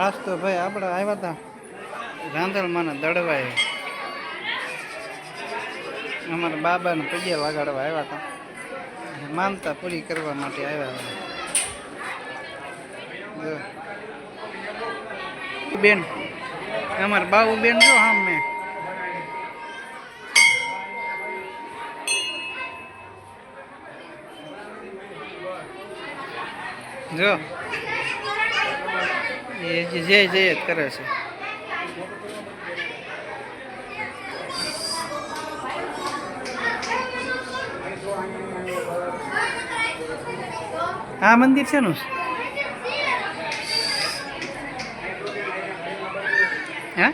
આજ તો ભાઈ આપણે આવ્યા હતા રાંધણમાંના દડવાએ અમારા બાબાને પગે લગાડવા આવ્યા હતા માનતા પૂરી કરવા માટે આવ્યા હતા. બેન, અમારા બાબુ બેન જો હા મેં જો. એ જે જય જય કરે છે. આ મંદિર છે? નું હે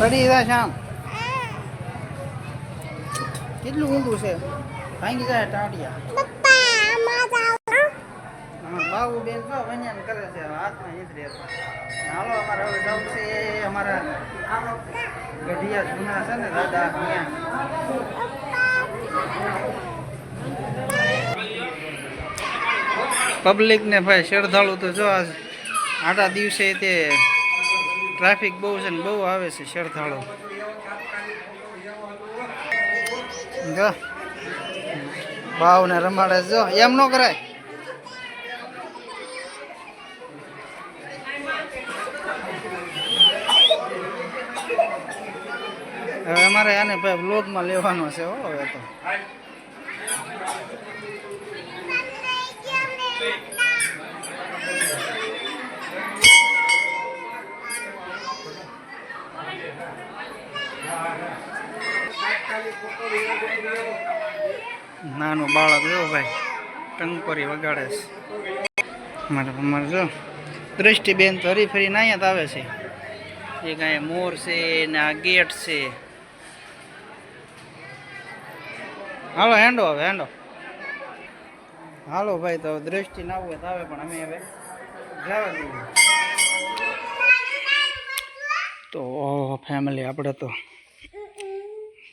ફરી જા શ્યામ કેટલું ઊંડું છે? ભાંગી જાય ટાંટિયા. બાબુ બેન તો કરે છે હાથમાં ઈતરે હાલો, અમારે હવે જવું છે અમારા ગઢિયા જૂના છે ને દાદા ત્યાં પબ્લિક ને ભાઈ શ્રદ્ધાળુ તો જો આજ આટા દિવસે તે ટ્રાફિક બહુ છે ને બહુ આવે છે શ્રદ્ધાળુ. જો. ભાવને રમાડે જો, એમ ન કરાય. હવે અમારે આને ભાઈ બ્લોગમાં લેવાનો છે હો, હવે તો. નાનું બાળક જો ભાઈ, ટંકોરી વગાડે છે. મારે અમારે જો દ્રષ્ટિબેન તો હરી ફરીને અહીંયા જ આવે છે. એ કાંઈ મોર છે ને આ ગેટ છે. હાલો, હેંડો હવે, હેંડો. હાલો ભાઈ, તો દ્રષ્ટિ ના હોય તો આવે, પણ અમે હવે જવા દઈએ. તો ફેમિલી આપણે તો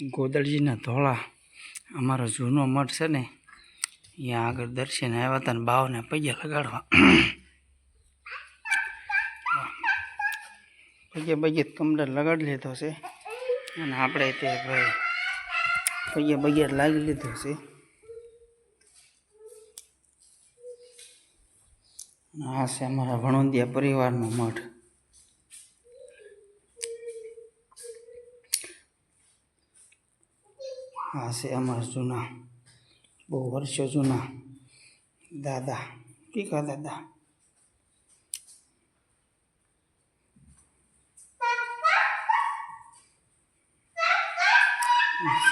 ગોદડજીના ધોળા. અમારો જૂનો મઠ છે ને અહીંયા આગળ દર્શન આવ્યા હતા ને બાવને પૈયા લગાડવા. પગે પગે કમડર લગાડી લીધો છે. અને આપણે તે ભાઈ પગે પગે લાગી લીધો છે. આ છે અમારા વણોદિયા પરિવારનો મઠ. આ છે અમારા જૂના, બહુ વર્ષો જૂના દાદા. ટીકા દાદા?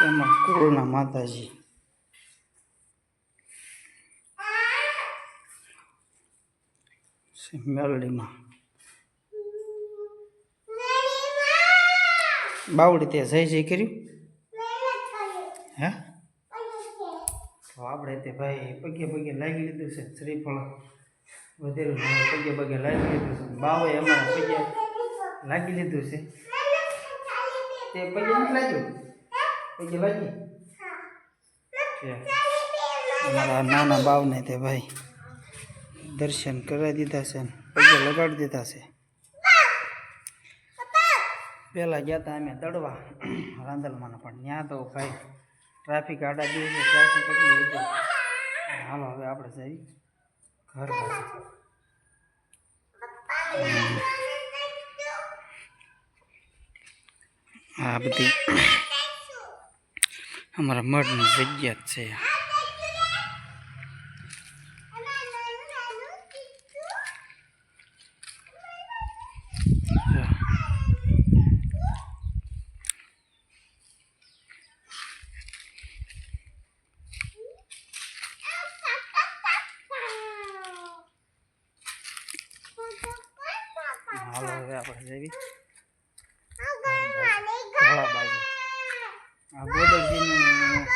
અમારા કુળના માતાજી. મેલડીમાં. બાવડી તે જય જય કર્યું હે? તો આપણે તે ભાઈ પગે પગે લાગી લીધું છે શ્રીફળ વધેલું પગે પગે લાગી લીધું છે બાવે અમારા પગે લાગી લીધું છે. તે પગે નથી લાગ્યું? પગે લાગી? અમારા નાના બાવને તે ભાઈ દર્શન કરાવી દીધા છે પગે લગાડી દીધા છે. પહેલાં ગયા હતા અમે દડવા રાંદલમાં પણ ત્યાં તો ભાઈ ટ્રાફિક આડા દિવસે ટ્રાફિક એટલી હતી હાલો, હવે આપણે જઈ ઘર આ બધી અમારા મઢની જગ્યા જ છે. હાલો હવે આપણે જઈએ. આ ગોદળજીનું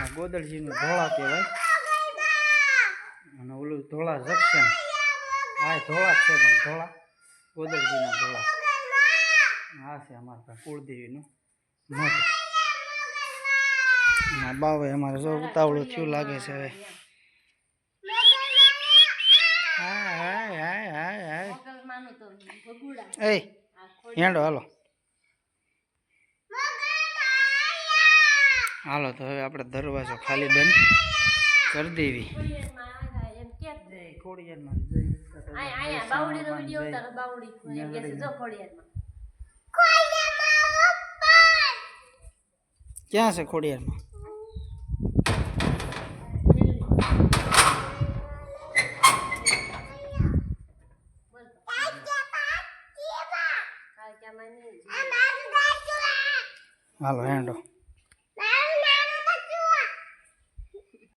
આ ગોદરજીનું ધોળા કહેવાય. અને ઓલું ધોળા જંક્શન આ ધોળા છે પણ ધોળા. ગોદરજીના ધોળા. આ છે અમારા કુળદેવીનું મઠ ના બાવે અમારે જો ઉતાવળું થયું લાગે છે હવે. હા હાય હાય તો ભગુડા. એ હેંડો હાલો. હાલો તો હવે આપણે દરવાજો ખાલી બંધ કરી દેવી. ખોડિયારમાં છે એમ કેત જય ખોડિયારમાં જય આયા આયા બાવડીનો વિડિયો ઉતારો બાવડી એમ કે છે જો ખોડિયારમાં ક્યાં છે ખોડિયારમાં હાલો હેંડો